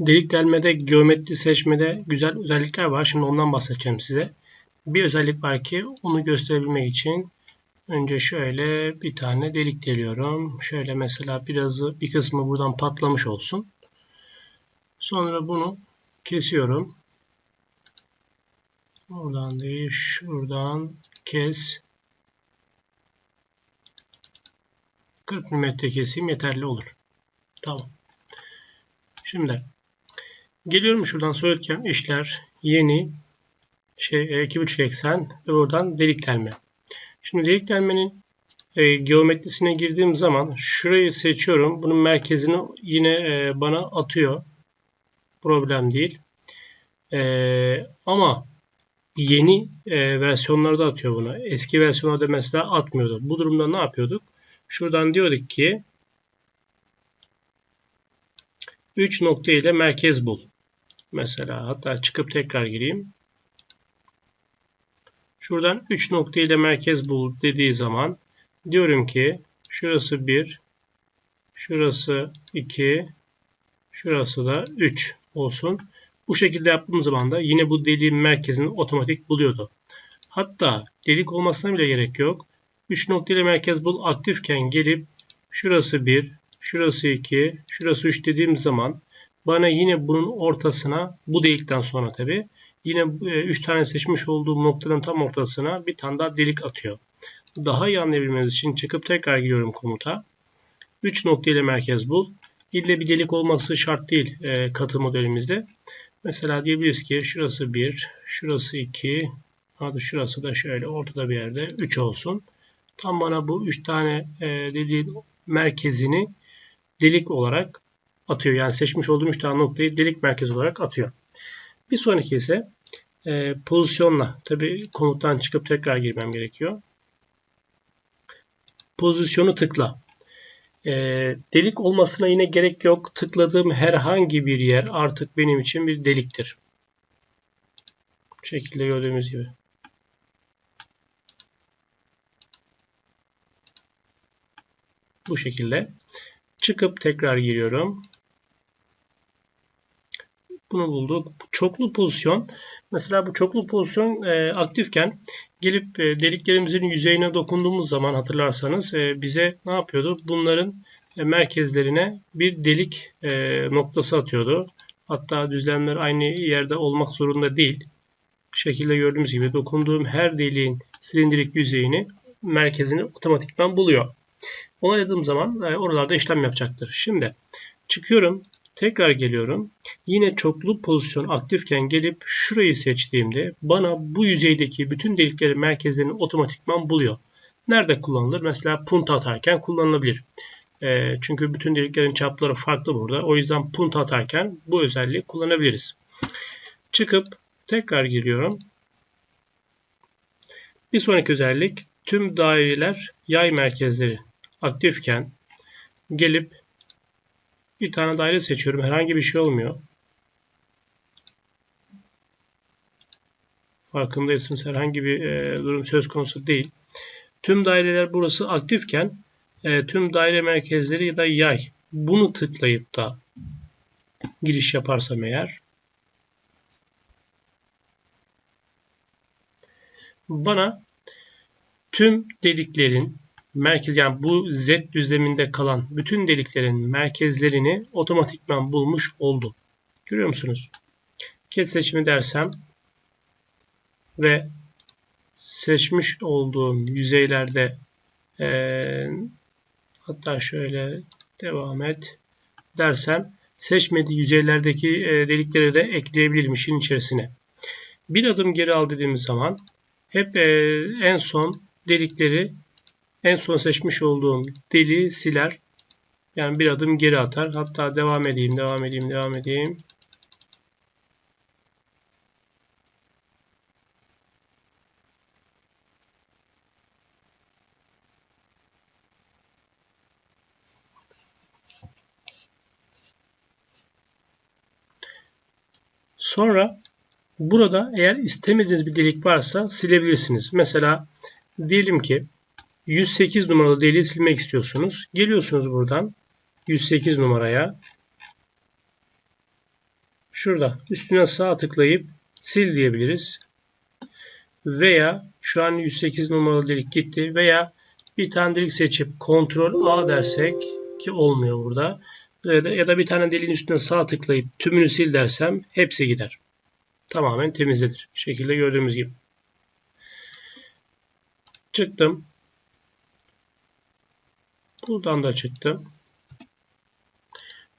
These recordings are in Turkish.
Delik delmede, geometri seçmede güzel özellikler var. Şimdi ondan bahsedeceğim size. Bir özellik var ki onu gösterebilmek için önce şöyle bir tane delik deliyorum. Şöyle mesela birazı bir kısmı buradan patlamış olsun. Sonra bunu kesiyorum. Oradan değil, şuradan kes. 40 mm keseyim yeterli olur. Tamam. Şimdi geliyorum şuradan soyutken işler yeni şey 2.5 eksen ve buradan delik delme. Şimdi delik delmenin e, geometrisine girdiğim zaman şurayı seçiyorum. Bunun merkezini yine e, bana atıyor. Problem değil. E, ama yeni e, versiyonlarda atıyor bunu. Eski versiyonlarda mesela atmıyordu. Bu durumda ne yapıyorduk? Şuradan diyorduk ki 3 nokta ile merkez bul. Mesela hatta çıkıp tekrar gireyim. Şuradan 3 nokta ile merkez bul dediği zaman diyorum ki şurası 1, şurası 2, şurası da 3 olsun. Bu şekilde yaptığım zaman da yine bu deliğin merkezini otomatik buluyordu. Hatta delik olmasına bile gerek yok. 3 nokta ile merkez bul aktifken gelip şurası 1, şurası 2, şurası 3 dediğim zaman bana yine bunun ortasına bu delikten sonra tabi yine 3 e, tane seçmiş olduğum noktanın tam ortasına bir tane daha delik atıyor. Daha iyi anlayabilmeniz için çıkıp tekrar giriyorum komuta. 3 nokta ile merkez bul. İlle bir delik olması şart değil e, katı modelimizde. Mesela diyebiliriz ki şurası 1, şurası 2, hadi şurası da şöyle ortada bir yerde 3 olsun. Tam bana bu 3 tane e, dediğin merkezini delik olarak atıyor. Yani seçmiş olduğum 3 tane noktayı delik merkezi olarak atıyor. Bir sonraki ise e, pozisyonla. Tabi komuttan çıkıp tekrar girmem gerekiyor. Pozisyonu tıkla. E, delik olmasına yine gerek yok. Tıkladığım herhangi bir yer artık benim için bir deliktir. Bu şekilde gördüğümüz gibi. Bu şekilde. Çıkıp tekrar giriyorum. Bunu bulduk. Çoklu pozisyon. Mesela bu çoklu pozisyon e, aktifken gelip e, deliklerimizin yüzeyine dokunduğumuz zaman hatırlarsanız e, bize ne yapıyordu? Bunların e, merkezlerine bir delik e, noktası atıyordu. Hatta düzlemler aynı yerde olmak zorunda değil. Şekilde gördüğümüz gibi dokunduğum her deliğin silindirik yüzeyini merkezini otomatikman buluyor. Onayladığım zaman e, oralarda işlem yapacaktır. Şimdi çıkıyorum. Tekrar geliyorum. Yine çoklu pozisyon aktifken gelip şurayı seçtiğimde bana bu yüzeydeki bütün deliklerin merkezlerini otomatikman buluyor. Nerede kullanılır? Mesela punta atarken kullanılabilir. E, çünkü bütün deliklerin çapları farklı burada. O yüzden punta atarken bu özelliği kullanabiliriz. Çıkıp tekrar giriyorum. Bir sonraki özellik tüm daireler yay merkezleri aktifken gelip bir tane daire seçiyorum. Herhangi bir şey olmuyor. Farkındaysanız herhangi bir e, durum söz konusu değil. Tüm daireler burası aktifken e, tüm daire merkezleri ya da yay bunu tıklayıp da giriş yaparsam eğer bana tüm dediklerin merkez yani bu Z düzleminde kalan bütün deliklerin merkezlerini otomatikman bulmuş oldu. Görüyor musunuz? Ket seçimi dersem ve seçmiş olduğum yüzeylerde e, hatta şöyle devam et dersem seçmediği yüzeylerdeki e, delikleri de ekleyebilirim işin içerisine. Bir adım geri al dediğimiz zaman hep e, en son delikleri en son seçmiş olduğum deliği siler. Yani bir adım geri atar. Hatta devam edeyim, devam edeyim, devam edeyim. Sonra burada eğer istemediğiniz bir delik varsa silebilirsiniz. Mesela diyelim ki 108 numaralı deliği silmek istiyorsunuz. Geliyorsunuz buradan 108 numaraya. şurada üstüne sağ tıklayıp sil diyebiliriz. Veya şu an 108 numaralı delik gitti veya bir tane delik seçip Ctrl A dersek ki olmuyor burada. Ya da, bir tane deliğin üstüne sağ tıklayıp tümünü sil dersem hepsi gider. Tamamen temizlenir. Bu şekilde gördüğümüz gibi. Çıktım. Buradan da çıktım.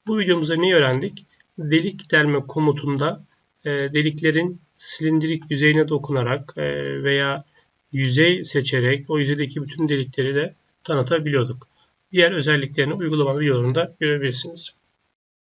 Bu videomuzda ne öğrendik? Delik delme komutunda e, deliklerin silindirik yüzeyine dokunarak e, veya yüzey seçerek o yüzeydeki bütün delikleri de tanıtabiliyorduk. Diğer özelliklerini uygulama videolarında görebilirsiniz.